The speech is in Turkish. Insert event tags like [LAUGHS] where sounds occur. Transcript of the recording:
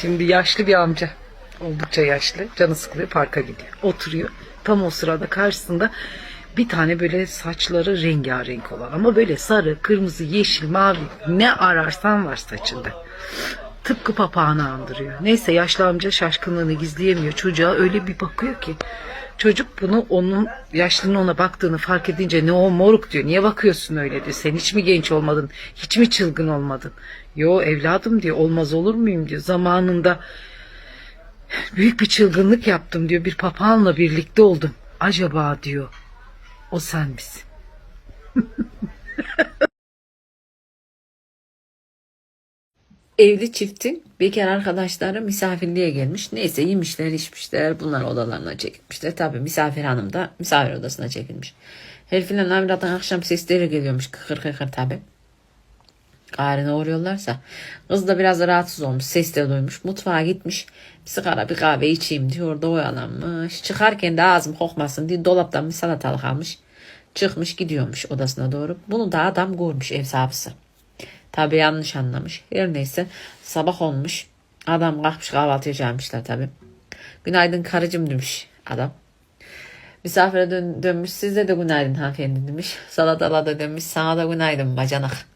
Şimdi yaşlı bir amca. Oldukça yaşlı. Canı sıkılıyor parka gidiyor. Oturuyor. Tam o sırada karşısında bir tane böyle saçları rengarenk olan ama böyle sarı, kırmızı, yeşil, mavi ne ararsan var saçında. Tıpkı papağanı andırıyor. Neyse yaşlı amca şaşkınlığını gizleyemiyor. Çocuğa öyle bir bakıyor ki. Çocuk bunu onun yaşlının ona baktığını fark edince ne o moruk diyor. Niye bakıyorsun öyle diyor. Sen hiç mi genç olmadın? Hiç mi çılgın olmadın? Yo evladım diyor. Olmaz olur muyum diyor. Zamanında büyük bir çılgınlık yaptım diyor. Bir papağanla birlikte oldum. Acaba diyor. O sen misin? [LAUGHS] Evli çiftin bekar arkadaşları misafirliğe gelmiş. Neyse yemişler içmişler. Bunlar odalarına çekilmişler. Tabi misafir hanım da misafir odasına çekilmiş. Her filan amiratın akşam sesleri geliyormuş. Kıkır kıkır tabi. Karine uğruyorlarsa. Kız da biraz rahatsız olmuş. Ses de duymuş. Mutfağa gitmiş. Bir sigara bir kahve içeyim diyor. Orada oyalanmış. Çıkarken de ağzım kokmasın diye dolaptan bir salatalık almış. Çıkmış gidiyormuş odasına doğru. Bunu da adam görmüş ev sahibi. Tabi yanlış anlamış. Her neyse sabah olmuş. Adam kalkmış kahvaltıya çağırmışlar tabi. Günaydın karıcığım demiş adam. Misafire dön, dönmüş size de günaydın hanımefendi demiş. Salatala da dönmüş sana da günaydın bacanak.